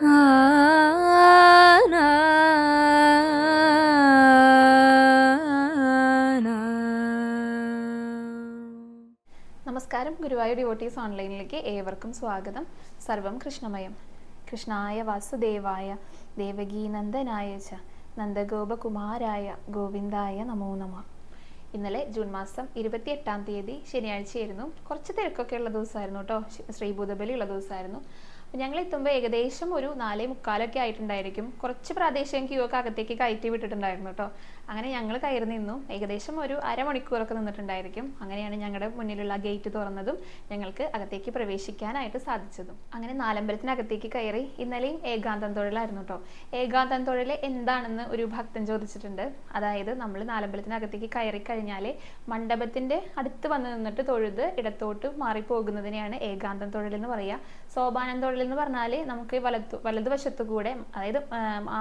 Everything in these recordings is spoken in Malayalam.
നമസ്കാരം. ഗുരുവായൂർ ഡിവോട്ടീസ് ഓൺലൈനിലേക്ക് ഏവർക്കും സ്വാഗതം. സർവം കൃഷ്ണമയം. കൃഷ്ണായ വാസുദേവായ ദേവകീനന്ദനായ ച നന്ദഗോപകുമാരായ ഗോവിന്ദായ നമോ നമ. ഇന്നലെ ജൂൺ മാസം ഇരുപത്തിയെട്ടാം തീയതി ശനിയാഴ്ചയായിരുന്നു. കുറച്ച് തിരക്കൊക്കെ ഉള്ള ദിവസമായിരുന്നു കേട്ടോ. ശ്രീഭൂതബലി ഉള്ള ദിവസമായിരുന്നു. എത്തുമ്പോൾ ഏകദേശം ഒരു നാലേ മുക്കാലൊക്കെ ആയിട്ടുണ്ടായിരിക്കും. കുറച്ച് പ്രാദേശിക ക്യൂ ഒക്കെ അകത്തേക്ക് കയറ്റി വിട്ടിട്ടുണ്ടായിരുന്നു കേട്ടോ അങ്ങനെ ഞങ്ങൾ കയറി നിന്നു. ഏകദേശം ഒരു അരമണിക്കൂറൊക്കെ നിന്നിട്ടുണ്ടായിരിക്കും. അങ്ങനെയാണ് ഞങ്ങളുടെ മുന്നിലുള്ള ഗേറ്റ് തുറന്നതും ഞങ്ങൾക്ക് അകത്തേക്ക് പ്രവേശിക്കാനായിട്ട് സാധിച്ചതും. അങ്ങനെ നാലമ്പലത്തിനകത്തേക്ക് കയറി ഇന്നലെയും ഏകാന്തം തൊഴിലായിരുന്നു കേട്ടോ ഏകാന്തം തൊഴിൽ എന്താണെന്ന് ഒരു ഭക്തൻ ചോദിച്ചിട്ടുണ്ട്. അതായത് നമ്മൾ നാലമ്പലത്തിനകത്തേക്ക് കയറി കഴിഞ്ഞാൽ മണ്ഡപത്തിന്റെ അടുത്ത് വന്ന് നിന്നിട്ട് തൊഴുത് ഇടത്തോട്ട് മാറിപ്പോകുന്നതിനെയാണ് ഏകാന്തം തൊഴിൽ എന്ന് പറയുക സോപാനം തൊഴിൽ എന്ന് പറഞ്ഞാൽ നമുക്ക് വലത്തു വലതുവശത്തു കൂടെ അതായത് ആ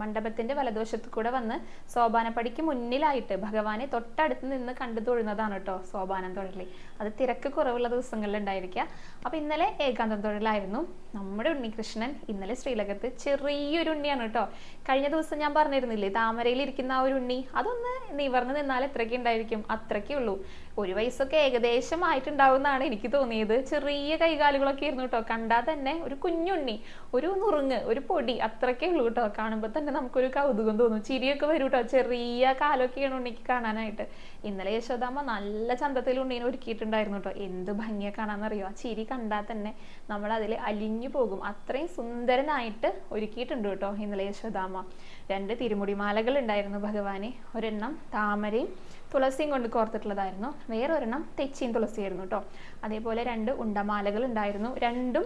മണ്ഡപത്തിന്റെ വലതുവശത്തു കൂടെ വന്ന് സോപാനപ്പടിക്ക് മുന്നിലായിട്ട് ഭഗവാനെ തൊട്ടടുത്ത് നിന്ന് കണ്ടു തൊഴുന്നതാണ് കേട്ടോ സോപാനം തൊഴിൽ അത് തിരക്ക് കുറവുള്ള ദിവസങ്ങളിൽ ഉണ്ടായിരിക്കുക അപ്പൊ ഇന്നലെ ഏകാന്തം തൊഴിലായിരുന്നു നമ്മുടെ ഉണ്ണികൃഷ്ണൻ ഇന്നലെ ശ്രീലകത്ത് ചെറിയൊരു ഉണ്ണിയാണ് കേട്ടോ കഴിഞ്ഞ ദിവസം ഞാൻ പറഞ്ഞിരുന്നില്ലേ താമരയിൽ ഇരിക്കുന്ന ആ ഒരു ഉണ്ണി അതൊന്ന് നിവർന്ന് നിന്നാൽ എത്രയ്ക്ക് ഉണ്ടായിരിക്കും? അത്രയ്ക്കേ ഉള്ളൂ. ഒരു വയസ്സൊക്കെ ഏകദേശം ആയിട്ടുണ്ടാവുമെന്നാണ് എനിക്ക് തോന്നിയത്. ചെറിയ കൈകാലുകളൊക്കെ ആയിരുന്നു കേട്ടോ. കണ്ടാൽ തന്നെ ഒരു കുഞ്ഞുണ്ണി ഒരു നുറുങ്ങ് ഒരു പൊടി അത്രയ്ക്കേ ഉള്ളൂ കേട്ടോ. കാണുമ്പോൾ തന്നെ നമുക്കൊരു കൗതുകം തോന്നും. ചിരിയൊക്കെ വരും കേട്ടോ. ചെറിയ കാലൊക്കെയാണ് ഉണ്ണിക്ക് കാണാനായിട്ട്. ഇന്നലെ യശോദാമ്മ നല്ല ചന്തത്തിൽ ഉണ്ണീനെ ഒരുക്കിയിട്ടുണ്ടായിരുന്നു കേട്ടോ. എന്ത് ഭംഗിയെ കാണാന്നറിയോ? ആ ചിരി കണ്ടാൽ തന്നെ നമ്മൾ അതിൽ അലിഞ്ഞു പോകും. അത്രയും സുന്ദരനായിട്ട് ഒരുക്കിയിട്ടുണ്ട് കേട്ടോ ഇന്നലെ യശോദാമ്മ. രണ്ട് തിരുമുടിമാലകൾ ഉണ്ടായിരുന്നു ഭഗവാനെ. ഒരെണ്ണം താമരയും തുളസിയും കൊണ്ട് കോർത്തിട്ടുള്ളതായിരുന്നു. വേറൊരെണ്ണം തെച്ചിയും തുളസിയായിരുന്നു കേട്ടോ അതേപോലെ രണ്ട് ഉണ്ടമാലകൾ ഉണ്ടായിരുന്നു. രണ്ടും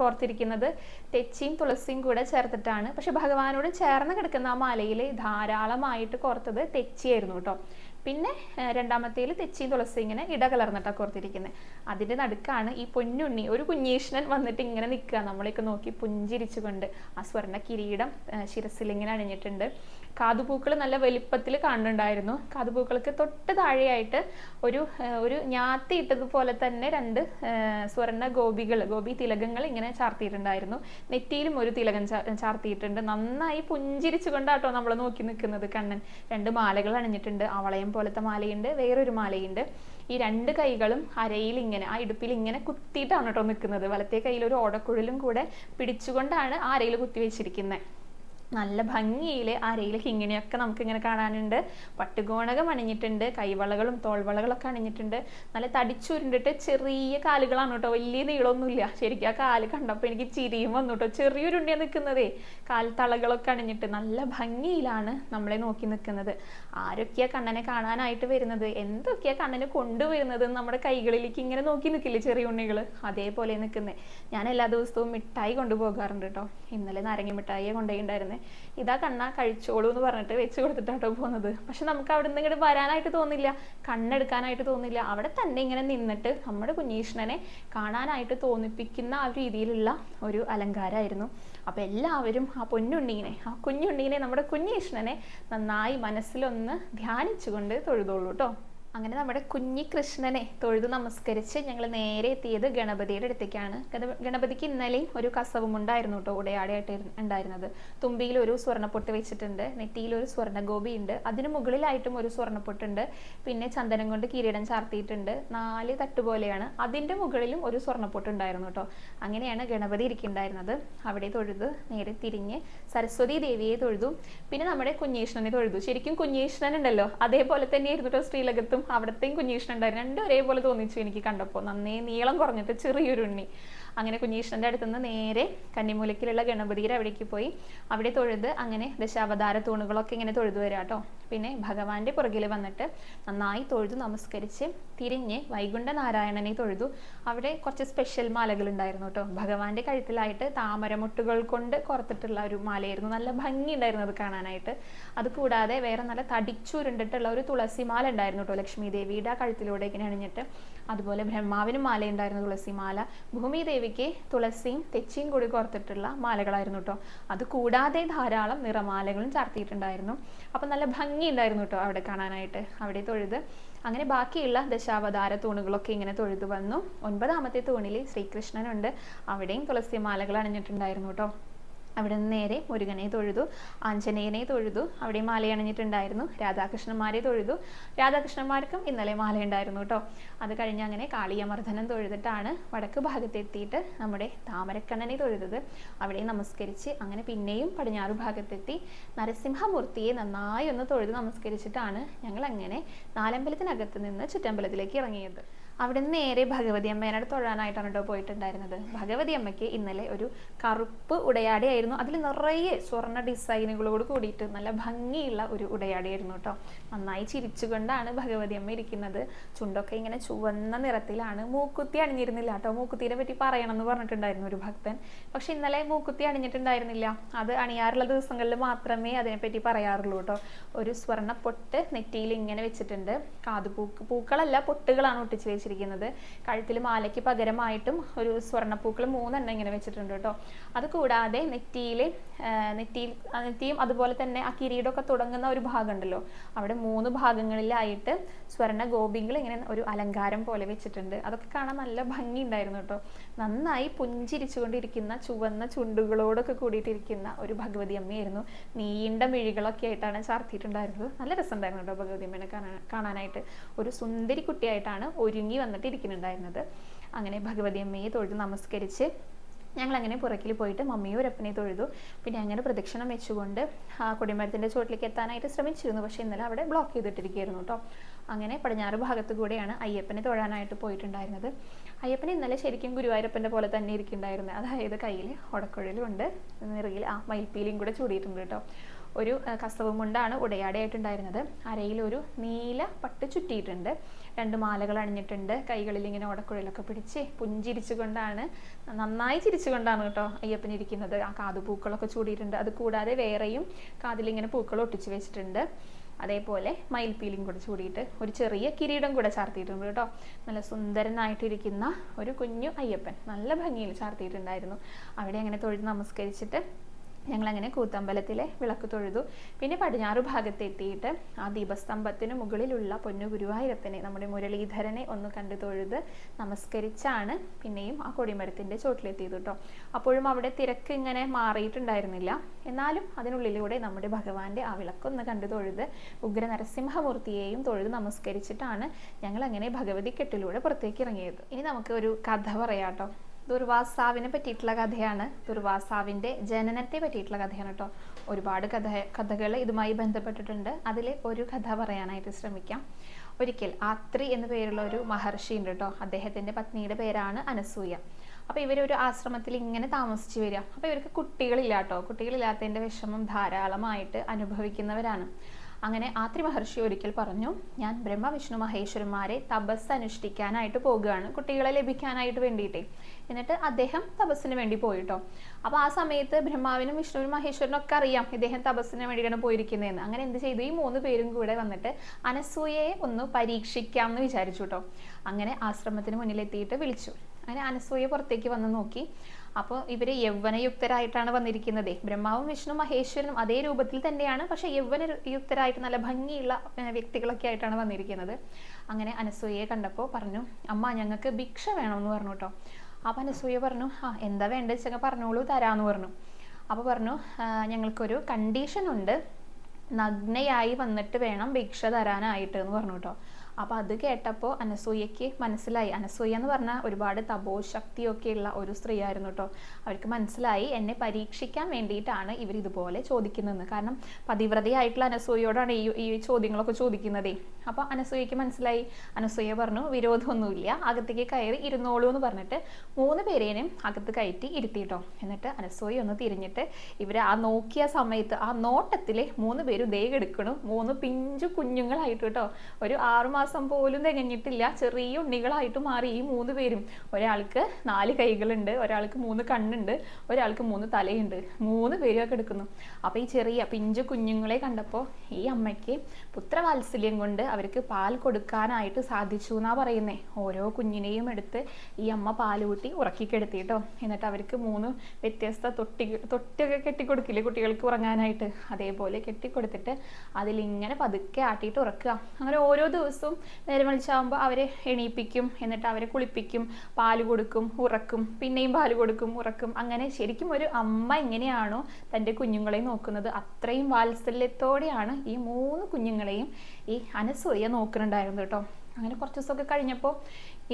കോർത്തിരിക്കുന്നത് തെച്ചിയും തുളസിയും കൂടെ ചേർത്തിട്ടാണ്. പക്ഷെ ഭഗവാനോട് ചേർന്ന് കിടക്കുന്ന ആ മാലയിൽ ധാരാളമായിട്ട് കോർത്തത് തെച്ചിയായിരുന്നു കേട്ടോ പിന്നെ രണ്ടാമത്തേൽ തെച്ചിയും തുളസി ഇങ്ങനെ ഇടകലർന്നിട്ടാണ് കോർത്തിരിക്കുന്നത് അതിന്റെ നടുക്കാണ് ഈ പൊന്നുണ്ണി ഒരു കുഞ്ഞീഷ്ണൻ വന്നിട്ട് ഇങ്ങനെ നിൽക്കുക നമ്മളെയൊക്കെ നോക്കി പുഞ്ചിരിച്ചുകൊണ്ട് ആ സ്വർണ കിരീടം ഇങ്ങനെ അണിഞ്ഞിട്ടുണ്ട്. കാതുപൂക്കൾ നല്ല വലിപ്പത്തിൽ കാണുന്നുണ്ടായിരുന്നു. കാതുപൂക്കൾക്ക് തൊട്ട് താഴെയായിട്ട് ഒരു ഒരു ഞാത്തി ഇട്ടതുപോലെ തന്നെ രണ്ട് സ്വർണ ഗോപികൾ ഗോപി തിലകങ്ങൾ ഇങ്ങനെ ചാർത്തിയിട്ടുണ്ടായിരുന്നു. നെറ്റിയിലും ഒരു തിലകം ചാർത്തിയിട്ടുണ്ട്. നന്നായി പുഞ്ചിരിച്ചുകൊണ്ടാട്ടോ നമ്മൾ നോക്കി നിൽക്കുന്നത് കണ്ണൻ. രണ്ട് മാലകൾ അണിഞ്ഞിട്ടുണ്ട്. അവളയം പോലത്തെ മാലയുണ്ട് വേറൊരു മാലയുണ്ട്. ഈ രണ്ട് കൈകളും അരയിൽ ഇങ്ങനെ ആ ഇടുപ്പിൽ ഇങ്ങനെ കുത്തിയിട്ടാണ് കേട്ടോ നിൽക്കുന്നത്. വലത്തെ കയ്യിൽ ഒരു ഓടക്കുഴലും കൂടെ പിടിച്ചുകൊണ്ടാണ് ആ അരയിൽ കുത്തി വെച്ചിരിക്കുന്നത് നല്ല ഭംഗിയിൽ ആ ഇങ്ങനെയൊക്കെ നമുക്ക് ഇങ്ങനെ കാണാനുണ്ട്. പട്ടുകോണകം അണിഞ്ഞിട്ടുണ്ട് കൈവളകളും തോൾവളകളൊക്കെ അണിഞ്ഞിട്ടുണ്ട്. നല്ല തടിച്ചുരുണ്ടിട്ട് ചെറിയ കാലുകളാണ് കേട്ടോ. വലിയ നീളമൊന്നുമില്ല. ശരിക്കും ആ കാൽ കണ്ടപ്പോൾ എനിക്ക് ചിരിയും വന്നു കേട്ടോ. ചെറിയൊരുണ്ടിയാണ് നിൽക്കുന്നതേ. കാൽ തളകളൊക്കെ അണിഞ്ഞിട്ട് നല്ല ഭംഗിയിലാണ് നമ്മളെ നോക്കി നിൽക്കുന്നത്. ആരൊക്കെയാ കണ്ണനെ കാണാനായിട്ട് വരുന്നത്? എന്തൊക്കെയാ കണ്ണനെ കൊണ്ടുവരുന്നത് നമ്മുടെ കൈകളിലേക്ക് ഇങ്ങനെ നോക്കി നിൽക്കില്ലേ ചെറിയ ഉണ്ണികൾ അതേപോലെ നിൽക്കുന്നത് ഞാൻ എല്ലാ ദിവസവും മിഠായി കൊണ്ടുപോകാറുണ്ട് കേട്ടോ. ഇന്നലെ നാരങ്ങ മിഠായിയെ കൊണ്ടുപോയിണ്ടായിരുന്നേ ഇതാ കണ്ണാ കഴിച്ചോളൂ എന്ന് പറഞ്ഞിട്ട് വെച്ച് കൊടുത്തിട്ടാട്ടോ പോകുന്നത് പക്ഷെ നമുക്ക് അവിടെ നിന്ന് ഇങ്ങോട്ട് വരാനായിട്ട് തോന്നില്ല. കണ്ണെടുക്കാനായിട്ട് തോന്നില്ല. അവിടെ തന്നെ ഇങ്ങനെ നിന്നിട്ട് നമ്മുടെ കുഞ്ഞീഷ്ണനെ കാണാനായിട്ട് തോന്നിപ്പിക്കുന്ന ആ രീതിയിലുള്ള ഒരു അലങ്കാരമായിരുന്നു അപ്പൊ എല്ലാവരും ആ പൊന്നുണ്ണീനെ ആ കുഞ്ഞുണ്ണീനെ നമ്മുടെ കുഞ്ഞീഷ്ണനെ നന്നായി മനസ്സിലൊന്ന് ധ്യാനിച്ചുകൊണ്ട് തൊഴുതോളൂ കേട്ടോ അങ്ങനെ നമ്മുടെ കുഞ്ഞി കൃഷ്ണനെ തൊഴുതു നമസ്കരിച്ച് ഞങ്ങൾ നേരെ എത്തിയത് ഗണപതിയുടെ അടുത്തേക്കാണ്. ഗണപതിക്ക് ഇന്നലെയും ഒരു കസവും ഉണ്ടായിരുന്നു കേട്ടോ ഉടയാടയായിട്ട് ഉണ്ടായിരുന്നത്. തുമ്പിയിൽ ഒരു സ്വർണപ്പൊട്ട് വെച്ചിട്ടുണ്ട് നെറ്റിയിൽ ഒരു സ്വർണ ഗോപി ഉണ്ട് അതിന് മുകളിലായിട്ടും ഒരു സ്വർണപ്പൊട്ടുണ്ട് പിന്നെ ചന്ദനം കൊണ്ട് കിരീടം ചാർത്തിയിട്ടുണ്ട് നാല് തട്ട് പോലെയാണ് അതിന്റെ മുകളിലും ഒരു സ്വർണപ്പൊട്ട് ഉണ്ടായിരുന്നു കേട്ടോ അങ്ങനെയാണ് ഗണപതി ഇരിക്കുന്നുണ്ടായിരുന്നത്. അവിടെ തൊഴുത് നേരെ തിരിഞ്ഞ് സരസ്വതി ദേവിയെ തൊഴുതു. പിന്നെ നമ്മുടെ കുഞ്ഞീഷ്ണനെ തൊഴുതു. ശരിക്കും കുഞ്ഞീഷ്ണൻ ഉണ്ടല്ലോ. അതേപോലെ തന്നെയായിരുന്നു കേട്ടോ ശ്രീലകത്തും അവിടത്തെയും കുഞ്ഞീഷ്ണൻ ഉണ്ടായിരുന്നു രണ്ടും ഒരേപോലെ തോന്നിച്ചു എനിക്ക് കണ്ടപ്പോൾ. നന്നേ നീളം കുറഞ്ഞിട്ട് ചെറിയൊരു ഉണ്ണി. അങ്ങനെ കുഞ്ഞീഷ്ണന്റെ അടുത്തുനിന്ന് നേരെ കന്നിമൂലക്കിലുള്ള ഗണപതിയുടെ അവിടേക്ക് പോയി. അവിടെ തൊഴുത് അങ്ങനെ ദശാവതാര തൂണുകളൊക്കെ ഇങ്ങനെ തൊഴുതു വരാം കേട്ടോ പിന്നെ ഭഗവാന്റെ പുറകിൽ വന്നിട്ട് നന്നായി തൊഴുതു നമസ്കരിച്ച് തിരിഞ്ഞ് വൈകുണ്ഠ നാരായണനെ തൊഴുതു. അവിടെ കുറച്ച് സ്പെഷ്യൽ മാലകൾ ഉണ്ടായിരുന്നു കേട്ടോ ഭഗവാന്റെ കഴുത്തിലായിട്ട് താമരമുട്ടുകൾ കൊണ്ട് കോർത്തിട്ടുള്ള ഒരു മാലയായിരുന്നു. നല്ല ഭംഗി ഉണ്ടായിരുന്നു അത് കാണാനായിട്ട്. അത് കൂടാതെ വേറെ നല്ല തടിച്ചുരുണ്ടിട്ടുള്ള ഒരു തുളസി മാല ഉണ്ടായിരുന്നു കേട്ടോ ലക്ഷ്മി ദേവിയുടെ ആ കഴുത്തിലൂടെ ഇങ്ങനെ അണിഞ്ഞിട്ട്. അതുപോലെ ബ്രഹ്മാവിനും മാല ഉണ്ടായിരുന്നു തുളസി മാല. ഭൂമി ദേവിക്ക് തുളസിയും തെച്ചിയും കൂടി കോർത്തിട്ടുള്ള മാലകളായിരുന്നു കേട്ടോ അത് കൂടാതെ ധാരാളം നിറമാലകളും ചാർത്തിയിട്ടുണ്ടായിരുന്നു. അപ്പം നല്ല ഭംഗി ഉണ്ടായിരുന്നു കേട്ടോ അവിടെ കാണാനായിട്ട്. അവിടെ തൊഴുത്. അങ്ങനെ ബാക്കിയുള്ള ദശാവതാര തൂണുകളൊക്കെ ഇങ്ങനെ തൊഴുതു വന്നു. ഒൻപതാമത്തെ തൂണിൽ ശ്രീകൃഷ്ണനുണ്ട്. അവിടെയും തുളസിമാലകൾ അണിഞ്ഞിട്ടുണ്ടായിരുന്നു കേട്ടോ. അവിടെ നിന്ന് നേരെ മുരുകനെ തൊഴുതു ആഞ്ജനേയനെ തൊഴുതു അവിടെ മാലയണിഞ്ഞിട്ടുണ്ടായിരുന്നു രാധാകൃഷ്ണന്മാരെ തൊഴുതു. രാധാകൃഷ്ണന്മാർക്കും ഇന്നലെ മാലയുണ്ടായിരുന്നു കേട്ടോ. അത് കഴിഞ്ഞ് അങ്ങനെ കാളിയമർദ്ദനം തൊഴുതിട്ടാണ് വടക്ക് ഭാഗത്തെത്തിയിട്ട് നമ്മുടെ താമരക്കണ്ണനെ തൊഴുതത്. അവിടെ നമസ്കരിച്ച് അങ്ങനെ പിന്നെയും പടിഞ്ഞാറ് ഭാഗത്തെത്തി നരസിംഹമൂർത്തിയെ നന്നായി ഒന്ന് തൊഴുത് നമസ്കരിച്ചിട്ടാണ് ഞങ്ങൾ അങ്ങനെ നാലമ്പലത്തിനകത്ത് നിന്ന് ചുറ്റമ്പലത്തിലേക്ക് ഇറങ്ങിയത്. അവിടെ നേരെ ഭഗവതി അമ്മേനോട് തൊഴാനായിട്ടാണ് കേട്ടോ പോയിട്ടുണ്ടായിരുന്നത്. ഭഗവതി അമ്മയ്ക്ക് ഇന്നലെ ഒരു കറുപ്പ് ഉടയാടിയായിരുന്നു. അതിൽ നിറയെ സ്വർണ ഡിസൈനുകളോട് കൂടിയിട്ട് നല്ല ഭംഗിയുള്ള ഒരു ഉടയാടിയായിരുന്നു കേട്ടോ. നന്നായി ചിരിച്ചുകൊണ്ടാണ് ഭഗവതി അമ്മ ഇരിക്കുന്നത്. ചുണ്ടൊക്കെ ഇങ്ങനെ ചുവന്ന നിറത്തിലാണ്. മൂക്കുത്തി അണിഞ്ഞിരുന്നില്ല കേട്ടോ. മൂക്കുത്തിനെ പറ്റി പറയണം എന്ന് പറഞ്ഞിട്ടുണ്ടായിരുന്നു ഒരു ഭക്തൻ. പക്ഷെ ഇന്നലെ മൂക്കുത്തി അണിഞ്ഞിട്ടുണ്ടായിരുന്നില്ല. അത് അണിയാറുള്ള ദിവസങ്ങളിൽ മാത്രമേ അതിനെപ്പറ്റി പറയാറുള്ളൂ കേട്ടോ. ഒരു സ്വർണ പൊട്ട് നെറ്റിയിൽ ഇങ്ങനെ വെച്ചിട്ടുണ്ട്. കാതുപൂക്ക് പൂക്കളല്ല പൊട്ടുകളാണ് ഒട്ടിച്ച് വെച്ചിരിക്കുന്നത്. കഴുത്തിൽ മാലയ്ക്ക് പകരമായിട്ടും ഒരു സ്വർണപ്പൂക്കൾ മൂന്നെണ്ണം ഇങ്ങനെ വെച്ചിട്ടുണ്ട് കേട്ടോ. അത് കൂടാതെ നെറ്റിയിൽ നെറ്റിയിൽ നെറ്റിയും അതുപോലെ തന്നെ ആ കിരീടമൊക്കെ തുടങ്ങുന്ന ഒരു ഭാഗം ഉണ്ടല്ലോ അവിടെ മൂന്ന് ഭാഗങ്ങളിലായിട്ട് സ്വർണ ഗോപികൾ ഇങ്ങനെ ഒരു അലങ്കാരം പോലെ വെച്ചിട്ടുണ്ട്. അതൊക്കെ കാണാൻ നല്ല ഭംഗി ഉണ്ടായിരുന്നു കേട്ടോ. നന്നായി പുഞ്ചിരിച്ചുകൊണ്ടിരിക്കുന്ന ചുവന്ന ചുണ്ടുകളോടൊക്കെ കൂടിയിട്ടിരിക്കുന്ന ഒരു ഭഗവതി അമ്മയായിരുന്നു. നീണ്ട മിഴികളൊക്കെ ആയിട്ടാണ് ചാർത്തിയിട്ടുണ്ടായിരുന്നത്. നല്ല രസമുണ്ടായിരുന്നു കേട്ടോ ഭഗവതി അമ്മേനെ കാണാൻ കാണാനായിട്ട്. ഒരു സുന്ദരി കുട്ടിയായിട്ടാണ് ഒരുങ്ങി വന്നിട്ട് ഇരിക്കുന്നുണ്ടായിരുന്നത് അങ്ങനെ ഭഗവതി അമ്മയെ തൊഴുത് നമസ്കരിച്ച് ഞങ്ങൾ അങ്ങനെ പുറക്കിൽ പോയിട്ട് മമ്മിയും ഒരപ്പനെ തൊഴുതു. പിന്നെ അങ്ങനെ പ്രദക്ഷിണം വെച്ചുകൊണ്ട് ആ കൊടിമരത്തിന്റെ ചുവട്ടിലേക്ക് എത്താനായിട്ട് ശ്രമിച്ചിരുന്നു. പക്ഷേ ഇന്നലെ അവിടെ ബ്ലോക്ക് ചെയ്തിട്ടിരിക്കുകയായിരുന്നു കേട്ടോ. അങ്ങനെ പടിഞ്ഞാറ് ഭാഗത്തു കൂടെയാണ് അയ്യപ്പനെ തൊഴാനായിട്ട് പോയിട്ടുണ്ടായിരുന്നത്. അയ്യപ്പൻ ഇന്നലെ ശരിക്കും ഗുരുവായൂരപ്പന്റെ പോലെ തന്നെ ഇരിക്കുന്നുണ്ടായിരുന്നത് അതായത് കയ്യിൽ ഒടക്കുഴലുണ്ട് നിറയിൽ ആ മയിൽപ്പീലിയും കൂടെ ചൂടിയിട്ടുണ്ട് കേട്ടോ. ഒരു കസവ് മുണ്ടാണ് ഉടയാടയായിട്ടുണ്ടായിരുന്നത്. അരയിൽ ഒരു നീല പട്ട് ചുറ്റിയിട്ടുണ്ട്. രണ്ട് മാലകൾ അണിഞ്ഞിട്ടുണ്ട്. കൈകളിൽ ഇങ്ങനെ ഓടക്കുഴലൊക്കെ പിടിച്ച് പുഞ്ചിരിച്ചുകൊണ്ടാണ് നന്നായി ചിരിച്ചുകൊണ്ടാണ് കേട്ടോ അയ്യപ്പൻ ഇരിക്കുന്നത്. ആ കാതു പൂക്കളൊക്കെ ചൂടിയിട്ടുണ്ട്. അത് കൂടാതെ വേറെയും കാതിലിങ്ങനെ പൂക്കൾ ഒട്ടിച്ചു വെച്ചിട്ടുണ്ട്. അതേപോലെ മയിൽപ്പീലിയും കൂടെ ചൂടിയിട്ട് ഒരു ചെറിയ കിരീടം കൂടെ ചാർത്തിയിട്ടുണ്ട് കേട്ടോ. നല്ല സുന്ദരനായിട്ടിരിക്കുന്ന ഒരു കുഞ്ഞു അയ്യപ്പൻ. നല്ല ഭംഗിയിൽ ചാർത്തിയിട്ടുണ്ടായിരുന്നു. അവിടെ അങ്ങനെ തൊഴുത് നമസ്കരിച്ചിട്ട് ഞങ്ങളങ്ങനെ കൂത്തമ്പലത്തിലെ വിളക്ക് തൊഴുതു. പിന്നെ പടിഞ്ഞാറ് ഭാഗത്ത് എത്തിയിട്ട് ആ ദീപസ്തംഭത്തിന് മുകളിലുള്ള പൊന്നു ഗുരുവായൂരപ്പനെ നമ്മുടെ മുരളീധരനെ ഒന്ന് കണ്ടു തൊഴുത് നമസ്കരിച്ചാണ് പിന്നെയും ആ കൊടിമരത്തിന്റെ ചോട്ടിലെത്തിയത് കേട്ടോ അപ്പോഴും അവിടെ തിരക്ക് ഇങ്ങനെ മാറിയിട്ടുണ്ടായിരുന്നില്ല. എന്നാലും അതിനുള്ളിലൂടെ നമ്മുടെ ഭഗവാന്റെ ആ വിളക്കൊന്ന് കണ്ടു തൊഴുത് ഉഗ്ര നരസിംഹമൂർത്തിയെയും തൊഴുത് നമസ്കരിച്ചിട്ടാണ് ഞങ്ങൾ അങ്ങനെ ഭഗവതി കെട്ടിലൂടെ പുറത്തേക്ക് ഇറങ്ങിയത്. ഇനി നമുക്ക് ഒരു കഥ പറയാം കേട്ടോ ദുർവാസാവിനെ പറ്റിയിട്ടുള്ള കഥയാണ്. ദുർവാസാവിന്റെ ജനനത്തെ പറ്റിയിട്ടുള്ള കഥയാണ് കേട്ടോ. ഒരുപാട് കഥ കഥകൾ ഇതുമായി ബന്ധപ്പെട്ടിട്ടുണ്ട്. അതിൽ ഒരു കഥ പറയാനായിട്ട് ശ്രമിക്കാം. ഒരിക്കൽ ആത്രി എന്ന പേരുള്ള ഒരു മഹർഷി ഉണ്ട് കേട്ടോ. അദ്ദേഹത്തിന്റെ പത്നിയുടെ പേരാണ് അനസൂയ. അപ്പോൾ ഇവരൊരു ആശ്രമത്തിൽ ഇങ്ങനെ താമസിച്ചു വരിക. അപ്പോൾ ഇവർക്ക് കുട്ടികളില്ല കേട്ടോ. കുട്ടികളില്ലാത്തതിന്റെ വിഷമം ധാരാളമായിട്ട് അനുഭവിക്കുന്നവരാണ്. അങ്ങനെ ആത്രി മഹർഷി ഒരിക്കൽ പറഞ്ഞു ഞാൻ ബ്രഹ്മ വിഷ്ണു മഹേശ്വരന്മാരെ തപസ് അനുഷ്ഠിക്കാനായിട്ട് പോകുകയാണ്. കുട്ടികളെ ലഭിക്കാനായിട്ട് വേണ്ടിയിട്ടേ. എന്നിട്ട് അദ്ദേഹം തപസ്സിന് വേണ്ടി പോയിട്ടോ. അപ്പോൾ ആ സമയത്ത് ബ്രഹ്മാവിനും വിഷ്ണുവിനും മഹേശ്വരനും ഒക്കെ അറിയാം ഇദ്ദേഹം തപസ്സിന് വേണ്ടിയിട്ടാണ് പോയിരിക്കുന്നതെന്ന്. അങ്ങനെ എന്ത് ചെയ്തു? ഈ മൂന്ന് പേരും കൂടെ വന്നിട്ട് അനസൂയയെ ഒന്ന് പരീക്ഷിക്കാം എന്ന് വിചാരിച്ചു കേട്ടോ അങ്ങനെ ആശ്രമത്തിന് മുന്നിലെത്തിയിട്ട് വിളിച്ചു. അങ്ങനെ അനസൂയ പുറത്തേക്ക് വന്ന് നോക്കി. അപ്പോൾ ഇവർ യൗവനയുക്തരായിട്ടാണ് വന്നിരിക്കുന്നത്. ബ്രഹ്മാവും വിഷ്ണു മഹേശ്വരനും അതേ രൂപത്തിൽ തന്നെയാണ്. പക്ഷേ യൗവനയുക്തരായിട്ട് നല്ല ഭംഗിയുള്ള വ്യക്തികളൊക്കെ ആയിട്ടാണ് വന്നിരിക്കുന്നത്. അങ്ങനെ അനസൂയയെ കണ്ടപ്പോൾ പറഞ്ഞു അമ്മ ഞങ്ങൾക്ക് ഭിക്ഷ വേണമെന്ന് പറഞ്ഞു കേട്ടോ അപ്പം അനസൂയ പറഞ്ഞു ആ എന്താ വേണ്ടത് വെച്ചാൽ പറഞ്ഞോളൂ തരാമെന്ന് പറഞ്ഞു. അപ്പോൾ പറഞ്ഞു ഞങ്ങൾക്കൊരു കണ്ടീഷൻ ഉണ്ട് നഗ്നയായി വന്നിട്ട് വേണം ഭിക്ഷ തരാനായിട്ട് എന്ന് പറഞ്ഞു കേട്ടോ അപ്പോൾ അത് കേട്ടപ്പോൾ അനസൂയയ്ക്ക് മനസ്സിലായി. അനസൂയ എന്ന് പറഞ്ഞാൽ ഒരുപാട് തപോശക്തിയൊക്കെയുള്ള ഒരു സ്ത്രീയായിരുന്നു കേട്ടോ അവർക്ക് മനസ്സിലായി എന്നെ പരീക്ഷിക്കാൻ വേണ്ടിയിട്ടാണ് ഇവർ ഇതുപോലെ ചോദിക്കുന്നത് കാരണം പതിവ്രതയായിട്ടുള്ള അനസൂയയോടാണ് ഈ ഈ ചോദ്യങ്ങളൊക്കെ ചോദിക്കുന്നതേ. അപ്പോൾ അനസൂയയ്ക്ക് മനസ്സിലായി. അനസൂയ പറഞ്ഞു വിരോധമൊന്നുമില്ല. അകത്തേക്ക് കയറി ഇരുന്നോളൂ എന്ന് പറഞ്ഞിട്ട് മൂന്ന് പേരേനും അകത്ത് കയറ്റി ഇരുത്തിയിട്ടോ എന്നിട്ട് അനസൂയ ഒന്ന് തിരിഞ്ഞിട്ട് ഇവർ ആ നോക്കിയ സമയത്ത് ആ നോട്ടത്തിലെ മൂന്ന് പേരും ദേഹം എടുക്കണം മൂന്ന് പിഞ്ചു കുഞ്ഞുങ്ങളായിട്ട് കേട്ടോ ഒരു ആറുമാസം മാസം പോലും തികഞ്ഞിട്ടില്ല. ചെറിയ ഉണ്ണികളായിട്ട് മാറി ഈ മൂന്ന് പേരും. ഒരാൾക്ക് നാല് കൈകളുണ്ട് ഒരാൾക്ക് മൂന്ന് കണ്ണുണ്ട് ഒരാൾക്ക് മൂന്ന് തലയുണ്ട്. മൂന്ന് പേരും എടുക്കുന്നു. അപ്പോൾ ഈ ചെറിയ പിഞ്ചു കുഞ്ഞുങ്ങളെ കണ്ടപ്പോൾ ഈ അമ്മയ്ക്ക് പുത്രവാത്സല്യം കൊണ്ട് അവർക്ക് പാൽ കൊടുക്കാനായിട്ട് സാധിച്ചു എന്നാ പറയുന്നേ. ഓരോ കുഞ്ഞിനെയും എടുത്ത് ഈ അമ്മ പാലൂട്ടി കൂട്ടി ഉറക്കിക്കെടുത്തി കേട്ടോ എന്നിട്ട് അവർക്ക് മൂന്ന് വ്യത്യസ്ത തൊട്ടി തൊട്ടിയൊക്കെ കെട്ടിക്കൊടുക്കില്ലേ കുട്ടികൾക്ക് ഉറങ്ങാനായിട്ട്. അതേപോലെ കെട്ടിക്കൊടുത്തിട്ട് അതിലിങ്ങനെ പതുക്കെ ആട്ടിയിട്ട് ഉറക്കുക. അങ്ങനെ ഓരോ ദിവസവും നേരം വെളിച്ചാകുമ്പോൾ അവരെ എണീപ്പിക്കും എന്നിട്ട് അവരെ കുളിപ്പിക്കും പാൽ കൊടുക്കും ഉറക്കും പിന്നെയും പാൽ കൊടുക്കും ഉറക്കും. അങ്ങനെ ശരിക്കും ഒരു അമ്മ എങ്ങനെയാണോ തന്റെ കുഞ്ഞുങ്ങളെ നോക്കുന്നത്. അത്രയും വാത്സല്യത്തോടെയാണ് ഈ മൂന്ന് കുഞ്ഞുങ്ങളെയും ഈ അനസൂയ നോക്കുന്നുണ്ടായിരുന്നു കേട്ടോ. അങ്ങനെ കുറച്ച് ദിവസമൊക്കെ കഴിഞ്ഞപ്പോൾ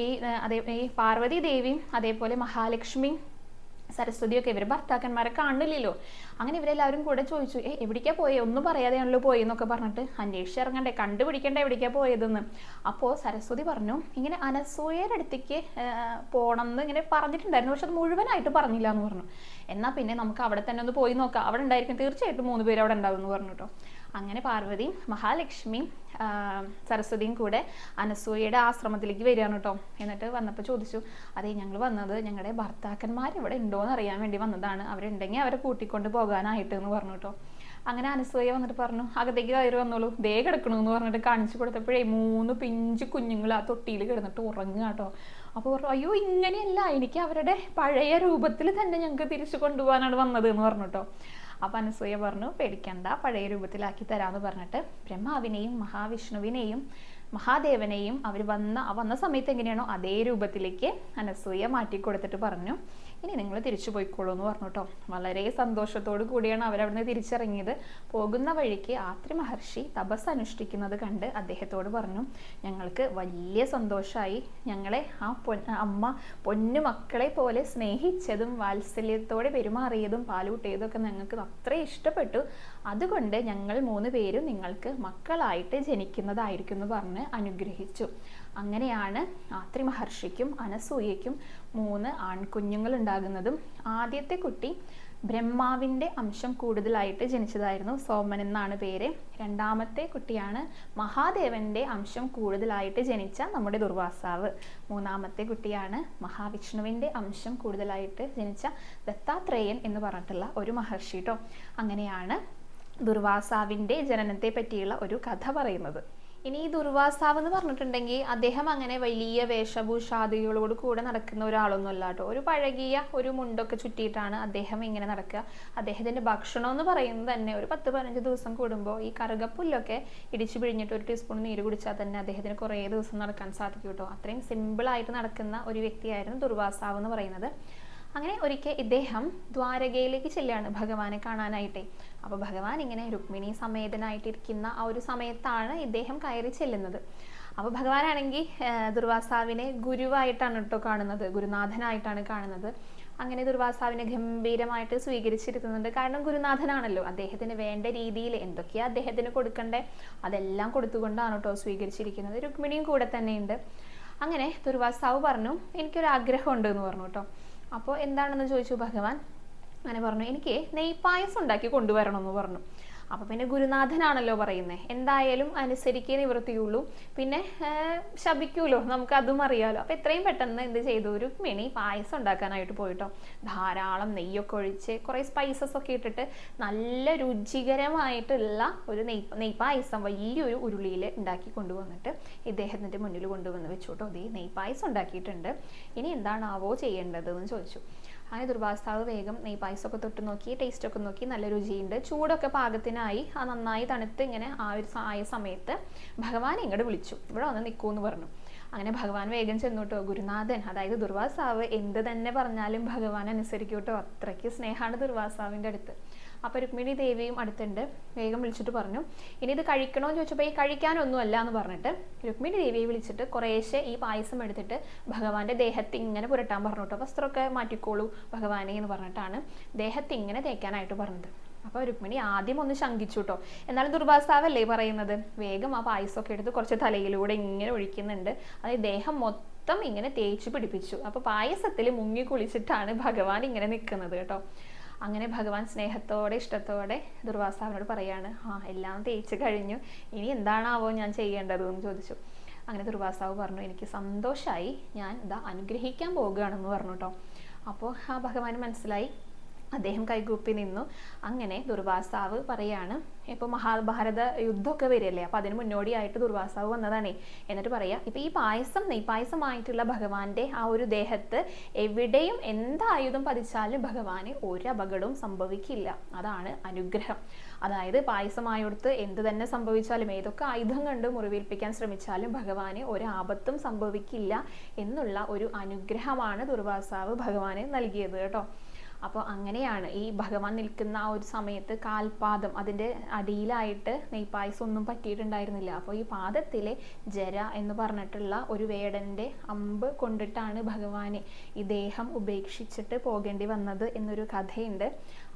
ഈ അതേ ഈ പാർവതി ദേവിയും അതേപോലെ മഹാലക്ഷ്മിയും സരസ്വതിയൊക്കെ ഇവർ ഭർത്താക്കന്മാരെ കാണില്ലല്ലോ. അങ്ങനെ ഇവരെല്ലാവരും കൂടെ ചോദിച്ചു ഏ എവിടേക്കാ പോയി? ഒന്നും പറയാതെയാണല്ലോ പോയി? എന്നൊക്കെ പറഞ്ഞിട്ട് അന്വേഷിച്ചിറങ്ങണ്ടേ കണ്ടുപിടിക്കണ്ടേ എവിടേക്കാ പോയതെന്ന്. അപ്പോൾ സരസ്വതി പറഞ്ഞു ഇങ്ങനെ അനസൂയയുടെ അടുത്തേക്ക് പോകണം എന്ന് ഇങ്ങനെ പറഞ്ഞിട്ടുണ്ടായിരുന്നു. പക്ഷെ അത് മുഴുവനായിട്ട് പറഞ്ഞില്ല എന്ന് പറഞ്ഞു. എന്നാൽ പിന്നെ നമുക്ക് അവിടെ തന്നെ ഒന്ന് പോയി നോക്കാം. അവിടെ ഉണ്ടായിരിക്കും തീർച്ചയായിട്ടും മൂന്ന് പേര് അവിടെ ഉണ്ടാവും എന്ന് പറഞ്ഞു കേട്ടോ അങ്ങനെ പാർവതിയും മഹാലക്ഷ്മിയും ആ, സരസ്വതിയും കൂടെ അനസൂയയുടെ ആശ്രമത്തിലേക്ക് വരികയാണ് കേട്ടോ. എന്നിട്ട് വന്നപ്പോൾ ചോദിച്ചു അതെ ഞങ്ങൾ വന്നത് ഞങ്ങളുടെ ഭർത്താക്കന്മാർ ഇവിടെ ഉണ്ടോ എന്ന് അറിയാൻ വേണ്ടി വന്നതാണ്. അവരുണ്ടെങ്കിൽ അവരെ കൂട്ടിക്കൊണ്ട് പോകാനായിട്ട് എന്ന് പറഞ്ഞു കേട്ടോ. അങ്ങനെ അനസൂയ വന്നിട്ട് പറഞ്ഞു അകത്തേക്ക് കയറി വന്നോളൂ. ദേ കിടക്കണു എന്ന് പറഞ്ഞിട്ട് കാണിച്ചു കൊടുത്തപ്പോഴേ മൂന്ന് പിഞ്ച് കുഞ്ഞുങ്ങൾ ആ തൊട്ടിയിൽ കിടന്നിട്ട് ഉറങ്ങുക കേട്ടോ. അപ്പോൾ പറഞ്ഞു അയ്യോ ഇങ്ങനെയല്ല. എനിക്ക് അവരുടെ പഴയ രൂപത്തിൽ തന്നെ ഞങ്ങൾക്ക് തിരിച്ചു കൊണ്ടുപോകാനാണ് വന്നത് എന്ന് പറഞ്ഞു കേട്ടോ. അപ്പം അനസൂയ പറഞ്ഞു പേടിക്കണ്ട പഴയ രൂപത്തിലാക്കി തരാമെന്ന് പറഞ്ഞിട്ട് ബ്രഹ്മാവിനെയും മഹാവിഷ്ണുവിനെയും മഹാദേവനെയും അവർ വന്ന വന്ന സമയത്ത് എങ്ങനെയാണോ അതേ രൂപത്തിലേക്ക് അനസൂയ മാറ്റി കൊടുത്തിട്ട് പറഞ്ഞു. ഇനി നിങ്ങൾ തിരിച്ചു പോയിക്കോളൂ എന്ന് പറഞ്ഞു കേട്ടോ. വളരെ സന്തോഷത്തോടു കൂടിയാണ് അവരവിടുന്ന് തിരിച്ചിറങ്ങിയത്. പോകുന്ന വഴിക്ക് ആത്രി മഹർഷി തപസ് അനുഷ്ഠിക്കുന്നത് കണ്ട് അദ്ദേഹത്തോട് പറഞ്ഞു ഞങ്ങൾക്ക് വലിയ സന്തോഷമായി ഞങ്ങളെ ആ പൊ അമ്മ പൊന്നു മക്കളെ പോലെ സ്നേഹിച്ചതും വാത്സല്യത്തോടെ പെരുമാറിയതും പാലൂട്ടിയതും ഒക്കെ ഞങ്ങൾക്ക് അത്ര ഇഷ്ടപ്പെട്ടു. അതുകൊണ്ട് ഞങ്ങൾ മൂന്ന് പേരും നിങ്ങൾക്ക് മക്കളായിട്ട് ജനിക്കുന്നതായിരിക്കും എന്ന് പറഞ്ഞ് അനുഗ്രഹിച്ചു. അങ്ങനെയാണ് ആത്രി മഹർഷിക്കും അനസൂയയ്ക്കും മൂന്ന് ആൺകുഞ്ഞുങ്ങൾ ഉണ്ടാകുന്നതും ആദ്യത്തെ കുട്ടി ബ്രഹ്മാവിന്റെ അംശം കൂടുതലായിട്ട് ജനിച്ചതായിരുന്നു സോമൻ എന്നാണ് പേര്. രണ്ടാമത്തെ കുട്ടിയാണ് മഹാദേവന്റെ അംശം കൂടുതലായിട്ട് ജനിച്ച നമ്മുടെ ദുർവാസാവ്. മൂന്നാമത്തെ കുട്ടിയാണ് മഹാവിഷ്ണുവിന്റെ അംശം കൂടുതലായിട്ട് ജനിച്ച ദത്താത്രേയൻ എന്ന് പറഞ്ഞിട്ടുള്ള ഒരു മഹർഷി കേട്ടോ അങ്ങനെയാണ് ദുർവാസാവിന്റെ ജനനത്തെ പറ്റിയുള്ള ഒരു കഥ പറയുന്നത്. ഇനി ഈ ദുർവാസാവ് എന്ന് പറഞ്ഞിട്ടുണ്ടെങ്കിൽ അദ്ദേഹം അങ്ങനെ വലിയ വേഷഭൂഷാദികളോട് കൂടെ നടക്കുന്ന ഒരാളൊന്നുമല്ല കേട്ടോ. ഒരു പഴകിയ ഒരു മുണ്ടൊക്കെ ചുറ്റിയിട്ടാണ് അദ്ദേഹം ഇങ്ങനെ നടക്കുക. അദ്ദേഹത്തിന്റെ ഭക്ഷണം എന്ന് പറയുന്നത് തന്നെ ഒരു പത്ത് പതിനഞ്ച് ദിവസം കൂടുമ്പോൾ ഈ കറുകപ്പുല്ലൊക്കെ ഇടിച്ചു പിഴിഞ്ഞിട്ട് ഒരു ടീസ്പൂൺ നീര് കുടിച്ചാൽ തന്നെ അദ്ദേഹത്തിന് കുറേ ദിവസം നടക്കാൻ സാധിക്കും കേട്ടോ. അത്രയും സിമ്പിളായിട്ട് നടക്കുന്ന ഒരു വ്യക്തിയായിരുന്നു ദുർവാസാവ് എന്ന് പറയുന്നത്. അങ്ങനെ ഒരിക്കൽ ഇദ്ദേഹം ദ്വാരകയിലേക്ക് ചെല്ലുകയാണ് ഭഗവാനെ കാണാനായിട്ടേ. അപ്പോൾ ഭഗവാൻ ഇങ്ങനെ രുക്മിണി സമേതനായിട്ടിരിക്കുന്ന ആ ഒരു സമയത്താണ് ഇദ്ദേഹം കയറി ചെല്ലുന്നത്. അപ്പോൾ ഭഗവാനാണെങ്കിൽ ദുർവാസാവിനെ ഗുരുവായിട്ടാണ് കേട്ടോ കാണുന്നത് ഗുരുനാഥനായിട്ടാണ് കാണുന്നത്. അങ്ങനെ ദുർവാസാവിനെ ഗംഭീരമായിട്ട് സ്വീകരിച്ചിരുത്തുന്നുണ്ട്. കാരണം ഗുരുനാഥനാണല്ലോ. അദ്ദേഹത്തിന് വേണ്ട രീതിയിൽ എന്തൊക്കെയാ അദ്ദേഹത്തിന് കൊടുക്കണ്ടേ? അതെല്ലാം കൊടുത്തുകൊണ്ടാണ് കേട്ടോ സ്വീകരിച്ചിരിക്കുന്നത്. രുക്മിണിയും കൂടെ തന്നെയുണ്ട്. അങ്ങനെ ദുർവാസാവ് പറഞ്ഞു എനിക്കൊരു ആഗ്രഹമുണ്ട് എന്ന് പറഞ്ഞു കേട്ടോ അപ്പോൾ എന്താണെന്ന് ചോദിച്ചു ഭഗവാൻ? അങ്ങനെ പറഞ്ഞു എനിക്ക് നെയ്പായസം ഉണ്ടാക്കി കൊണ്ടുവരണമെന്ന് പറഞ്ഞു. അപ്പോൾ പിന്നെ ഗുരുനാഥനാണല്ലോ പറയുന്നത് എന്തായാലും അനുസരിക്കേ നിവൃത്തിയുള്ളൂ. പിന്നെ ശപിക്കൂലോ? നമുക്ക് അതും അറിയാലോ. അപ്പോൾ എത്രയും പെട്ടെന്ന് എന്ത് ചെയ്തു? ഒരു മിനി പായസം ഉണ്ടാക്കാനായിട്ട് പോയിട്ടോ. ധാരാളം നെയ്യൊക്കെ ഒഴിച്ച് കുറേ സ്പൈസസ് ഒക്കെ ഇട്ടിട്ട് നല്ല രുചികരമായിട്ടുള്ള ഒരു നെയ് നെയ്പായസം വലിയൊരു ഉരുളിയിൽ ഉണ്ടാക്കി കൊണ്ടുവന്നിട്ട് ഇദ്ദേഹത്തിന്റെ മുന്നിൽ കൊണ്ടുവന്ന് വെച്ചു കേട്ടോ ദേ നെയ്പായസം ഉണ്ടാക്കിയിട്ടുണ്ട്. ഇനി എന്താണാവോ ചെയ്യേണ്ടതെന്ന് ചോദിച്ചു. അങ്ങനെ ദുർവാസാവ് വേഗം നെയ് പായസമൊക്കെ തൊട്ട് നോക്കി ടേസ്റ്റ് ഒക്കെ നോക്കി നല്ല രുചിയുണ്ട്. ചൂടൊക്കെ പാകത്തിനായി ആ നന്നായി തണുത്ത് ഇങ്ങനെ ആ ഒരു ആയ സമയത്ത് ഭഗവാൻ ഇങ്ങോട്ട് വിളിച്ചു. ഇവിടെ വന്ന് നിൽക്കൂ എന്ന് പറഞ്ഞു. അങ്ങനെ ഭഗവാൻ വേഗം ചെന്നോട്ടോ ഗുരുനാഥൻ അതായത് ദുർവാസാവ് എന്ത് തന്നെ പറഞ്ഞാലും ഭഗവാൻ അനുസരിക്കോട്ടോ കേട്ടോ അത്രയ്ക്ക് സ്നേഹമാണ് ദുർവാസാവിന്റെ അടുത്ത്. അപ്പോൾ രുക്മിണി ദേവിയും അടുത്തുണ്ട്. വേഗം വിളിച്ചിട്ട് പറഞ്ഞു. ഇനി ഇത് കഴിക്കണോ എന്ന് ചോദിച്ചപ്പോൾ ഈ കഴിക്കാനൊന്നും അല്ല എന്ന് പറഞ്ഞിട്ട് രുക്മിണി ദേവിയെ വിളിച്ചിട്ട് കുറേശ്ശെ ഈ പായസം എടുത്തിട്ട് ഭഗവാന്റെ ദേഹത്ത് ഇങ്ങനെ പുരട്ടാൻ പറഞ്ഞു കേട്ടോ. വസ്ത്രമൊക്കെ മാറ്റിക്കോളൂ ഭഗവാനെ എന്ന് പറഞ്ഞിട്ടാണ് ദേഹത്ത് ഇങ്ങനെ തേക്കാനായിട്ട് പറഞ്ഞത്. അപ്പോൾ രുക്മിണി ആദ്യം ഒന്ന് ശങ്കിച്ചു കേട്ടോ. എന്നാലും ദുർവാസാവല്ലേ പറയുന്നത്? വേഗം ആ പായസമൊക്കെ എടുത്ത് കുറച്ച് തലയിലൂടെ ഇങ്ങനെ ഒഴിക്കുന്നുണ്ട്. അതായത് ദേഹം മൊത്തം ഇങ്ങനെ തേച്ച് പിടിപ്പിച്ചു. അപ്പോൾ പായസത്തിൽ മുങ്ങി കുളിച്ചിട്ടാണ് ഭഗവാൻ ഇങ്ങനെ നിൽക്കുന്നത് കേട്ടോ. അങ്ങനെ ഭഗവാൻ സ്നേഹത്തോടെ ഇഷ്ടത്തോടെ ദുർവാസാവിനോട് പറയാണ് ആ എല്ലാം തേച്ച് കഴിഞ്ഞു. ഇനി എന്താണാവോ ഞാൻ ചെയ്യേണ്ടത്? എന്ന് ചോദിച്ചു. അങ്ങനെ ദുർവാസാവ് പറഞ്ഞു എനിക്ക് സന്തോഷമായി ഞാൻ ഇതാ അനുഗ്രഹിക്കാൻ പോകുകയാണെന്ന് പറഞ്ഞു കേട്ടോ അപ്പോൾ ആ ഭഗവാൻ മനസ്സിലായി അദ്ദേഹം കൈകൂപ്പി നിന്നു. അങ്ങനെ ദുർവാസാവ് പറയാണ് ഇപ്പോൾ മഹാഭാരത യുദ്ധമൊക്കെ വരികയല്ലേ അപ്പോൾ അതിന് മുന്നോടിയായിട്ട് ദുർവാസാവ് വന്നതാണ്. എന്നിട്ട് പറയാ ഇപ്പോൾ ഈ പായസം നെയ്പായസമായിട്ടുള്ള ഭഗവാന്റെ ആ ഒരു ദേഹത്ത് എവിടെയും എന്ത് ആയുധം പതിച്ചാലും ഭഗവാന് ഒരു അപകടവും സംഭവിക്കില്ല. അതാണ് അനുഗ്രഹം. അതായത് പായസമായൊടുത്ത് എന്ത് തന്നെ സംഭവിച്ചാലും ഏതൊക്കെ ആയുധം കണ്ട് മുറിവേൽപ്പിക്കാൻ ശ്രമിച്ചാലും ഭഗവാന് ഒരു ആപത്തും സംഭവിക്കില്ല എന്നുള്ള ഒരു അനുഗ്രഹമാണ് ദുർവാസാവ് ഭഗവാന് നൽകിയത് കേട്ടോ. അപ്പോൾ അങ്ങനെയാണ് ഈ ഭഗവാൻ നിൽക്കുന്ന ആ ഒരു സമയത്ത് കാൽപാദം അതിന്റെ അടിയിലായിട്ട് നെയ്പായസം ഒന്നും പറ്റിയിട്ടുണ്ടായിരുന്നില്ല. അപ്പോൾ ഈ പാദത്തിലെ ജര എന്ന് പറഞ്ഞിട്ടുള്ള ഒരു വേടന്റെ അമ്പ് കൊണ്ടിട്ടാണ് ഭഗവാനെ ഈ ദേഹം ഉപേക്ഷിച്ചിട്ട് പോകേണ്ടി വന്നത് എന്നൊരു കഥയുണ്ട്.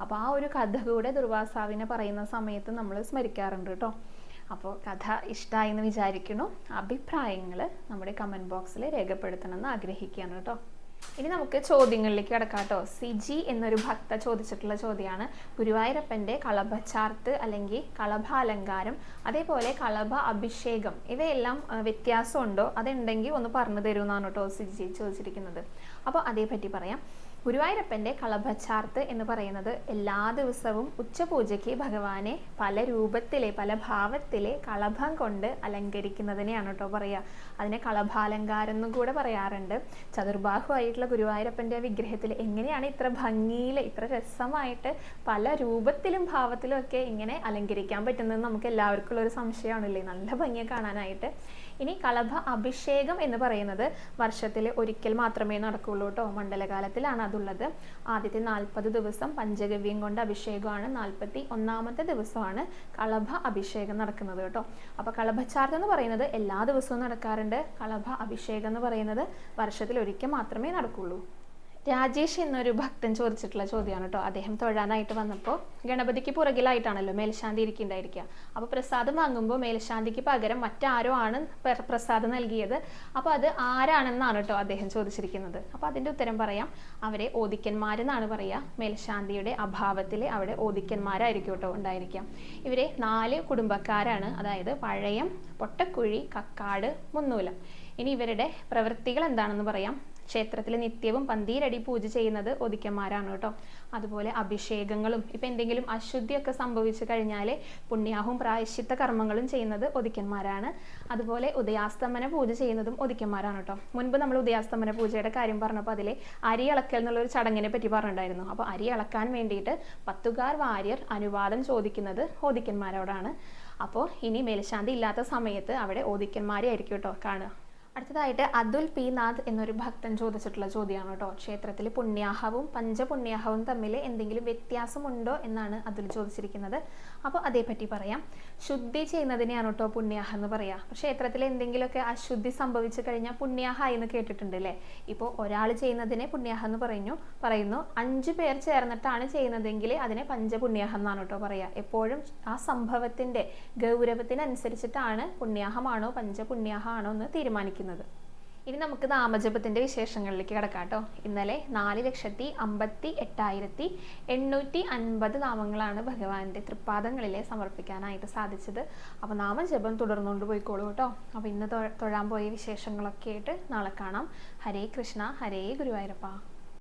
അപ്പോൾ ആ ഒരു കഥ കൂടെ ദുർവാസാവിനെ പറയുന്ന സമയത്ത് നമ്മൾ സ്മരിക്കാറുണ്ട് കേട്ടോ അപ്പോൾ കഥ ഇഷ്ടമായി എന്ന് വിചാരിക്കുന്നു. അഭിപ്രായങ്ങൾ നമ്മുടെ കമന്റ് ബോക്സിൽ രേഖപ്പെടുത്തണമെന്ന് ആഗ്രഹിക്കുകയാണ് കേട്ടോ ഇനി നമുക്ക് ചോദ്യങ്ങളിലേക്ക് കിടക്കാം കേട്ടോ. സിജി എന്നൊരു ഭക്ത ചോദിച്ചിട്ടുള്ള ചോദ്യമാണ്. ഗുരുവായൂരപ്പന്റെ കളഭച്ചാർത്ത് അല്ലെങ്കിൽ കളഭ അലങ്കാരം അതേപോലെ കളഭ അഭിഷേകം ഇവയെല്ലാം വ്യത്യാസമുണ്ടോ? അതുണ്ടെങ്കിൽ ഒന്ന് പറഞ്ഞു തരുമെന്നാണ് കേട്ടോ സിജി ചോദിച്ചിരിക്കുന്നത്. അപ്പോൾ അതേപറ്റി പറയാം. ഗുരുവായൂരപ്പന്റെ കളഭച്ചാർത്ത് എന്ന് പറയുന്നത് എല്ലാ ദിവസവും ഉച്ചപൂജയ്ക്ക് ഭഗവാനെ പല രൂപത്തിലെ പല ഭാവത്തിലെ കളഭം കൊണ്ട് അലങ്കരിക്കുന്നതിനെയാണ് കേട്ടോ പറയുക. അതിനെ കളഭാലങ്കാരം എന്നും കൂടെ പറയാറുണ്ട്. ചതുർബാഹുവായിട്ടുള്ള ഗുരുവായൂരപ്പന്റെ വിഗ്രഹത്തിൽ എങ്ങനെയാണ് ഇത്ര ഭംഗിയിൽ ഇത്ര രസമായിട്ട് പല രൂപത്തിലും ഭാവത്തിലും ഒക്കെ ഇങ്ങനെ അലങ്കരിക്കാൻ പറ്റുന്നത് നമുക്ക് എല്ലാവർക്കും ഉള്ള ഒരു സംശയമാണല്ലേ? നല്ല ഭംഗിയെ കാണാനായിട്ട്. ഇനി കളഭ അഭിഷേകം എന്ന് പറയുന്നത് വർഷത്തിൽ ഒരിക്കൽ മാത്രമേ നടക്കുകയുള്ളൂ കേട്ടോ മണ്ഡലകാലത്തിലാണ് അതുള്ളത്. ആദ്യത്തെ നാൽപ്പത് ദിവസം പഞ്ചഗവ്യം കൊണ്ട് അഭിഷേകമാണ്. നാൽപ്പത്തി ഒന്നാമത്തെ ദിവസമാണ് കളഭ അഭിഷേകം നടക്കുന്നത് കേട്ടോ അപ്പോൾ കളഭച്ചാർത്ത് എന്ന് പറയുന്നത് എല്ലാ ദിവസവും നടക്കാറുണ്ട്. കളഭ അഭിഷേകം എന്ന് പറയുന്നത് വർഷത്തിൽ ഒരിക്കൽ മാത്രമേ നടക്കുള്ളൂ. രാജേഷ് എന്നൊരു ഭക്തൻ ചോദിച്ചിട്ടുള്ള ചോദ്യമാണ് കേട്ടോ. അദ്ദേഹം തൊഴാനായിട്ട് വന്നപ്പോൾ ഗണപതിക്ക് പുറകിലായിട്ടാണല്ലോ മേൽശാന്തി ഇരിക്കുന്നുണ്ടായിരിക്കുക അപ്പോൾ പ്രസാദം വാങ്ങുമ്പോൾ മേൽശാന്തിക്ക് പകരം മറ്റാരോ ആണ് പ്രസാദം നൽകിയത്. അപ്പോൾ അത് ആരാണെന്നാണ് കേട്ടോ അദ്ദേഹം ചോദിച്ചിരിക്കുന്നത്. അപ്പോൾ അതിന്റെ ഉത്തരം പറയാം. അവരെ ഓദിക്കന്മാരെന്നാണ് പറയുക മേൽശാന്തിയുടെ അഭാവത്തിൽ അവിടെ ഓദിക്കന്മാരായിരിക്കും കേട്ടോ ഉണ്ടായിരിക്കാം ഇവരെ നാല് കുടുംബക്കാരാണ്. അതായത് പഴയം പൊട്ടക്കുഴി കക്കാട് മുന്നൂലം. ഇനി ഇവരുടെ പ്രവൃത്തികൾ എന്താണെന്ന് പറയാം. ക്ഷേത്രത്തിൽ നിത്യവും പന്തീരടി പൂജ ചെയ്യുന്നത് ഒതുക്കന്മാരാണ് കേട്ടോ. അതുപോലെ അഭിഷേകങ്ങളും ഇപ്പം എന്തെങ്കിലും അശുദ്ധിയൊക്കെ സംഭവിച്ചു കഴിഞ്ഞാൽ പുണ്യാഹവും പ്രായശ്ചിത്ത കർമ്മങ്ങളും ചെയ്യുന്നത് ഒതുക്കന്മാരാണ്. അതുപോലെ ഉദയാസ്തമന പൂജ ചെയ്യുന്നതും ഒതുക്കന്മാരാണ് കേട്ടോ. മുൻപ് നമ്മൾ ഉദയാസ്തമന പൂജയുടെ കാര്യം പറഞ്ഞപ്പോൾ അതിലെ അരി ഇളക്കൽ എന്നുള്ളൊരു ചടങ്ങിനെ പറ്റി പറഞ്ഞിട്ടുണ്ടായിരുന്നു. അപ്പോൾ അരി ഇളക്കാൻ വേണ്ടിയിട്ട് പത്തുകാർ വാര്യർ അനുവാദം ചോദിക്കുന്നത് ഒതുക്കന്മാരോടാണ്. അപ്പോൾ ഇനി മേൽശാന്തി ഇല്ലാത്ത സമയത്ത് അവിടെ ഓദിക്കന്മാരെ ആയിരിക്കും കേട്ടോ കാണുക. അടുത്തതായിട്ട് അതുൽ പി നാഥ് എന്നൊരു ഭക്തൻ ചോദിച്ചിട്ടുള്ള ചോദ്യമാണ് കേട്ടോ. ക്ഷേത്രത്തിൽ പുണ്യാഹവും പഞ്ചപുണ്യാഹവും തമ്മിൽ എന്തെങ്കിലും വ്യത്യാസമുണ്ടോ എന്നാണ് അതുൽ ചോദിച്ചിരിക്കുന്നത്. അപ്പോൾ അതേപ്പറ്റി പറയാം. ശുദ്ധി ചെയ്യുന്നതിനെയാണ് കേട്ടോ പുണ്യാഹ എന്ന് പറയാം. അപ്പോൾ ക്ഷേത്രത്തിൽ എന്തെങ്കിലുമൊക്കെ അശുദ്ധി സംഭവിച്ചു കഴിഞ്ഞാൽ പുണ്യാഹ എന്ന് കേട്ടിട്ടുണ്ട് അല്ലേ ഇപ്പോൾ ഒരാൾ ചെയ്യുന്നതിനെ പുണ്യാഹ എന്ന് പറയുന്നു. പറയുന്നു അഞ്ചു പേർ ചേർന്നിട്ടാണ് ചെയ്യുന്നതെങ്കിൽ അതിനെ പഞ്ചപുണ്യാഹ എന്നാണ് കേട്ടോ പറയുക എപ്പോഴും ആ സംഭവത്തിന്റെ ഗൗരവത്തിനനുസരിച്ചിട്ടാണ് പുണ്യാഹമാണോ പഞ്ചപുണ്യാഹമാണോ എന്ന് തീരുമാനിക്കുന്നത്. ഇനി നമുക്ക് നാമജപത്തിന്റെ വിശേഷങ്ങളിലേക്ക് കിടക്കാം കേട്ടോ. ഇന്നലെ നാല് ലക്ഷത്തി അമ്പത്തി എട്ടായിരത്തി എണ്ണൂറ്റി അൻപത് നാമങ്ങളാണ് ഭഗവാന്റെ തൃപ്പാദങ്ങളിലെ സമർപ്പിക്കാനായിട്ട് സാധിച്ചത്. അപ്പോൾ നാമജപം തുടർന്നുകൊണ്ട് പോയിക്കോളൂ കേട്ടോ. അപ്പോൾ ഇന്ന് തൊഴാൻ പോയ വിശേഷങ്ങളൊക്കെ ആയിട്ട് നാളെ കാണാം. ഹരേ കൃഷ്ണ ഹരേ ഗുരുവായൂരപ്പ.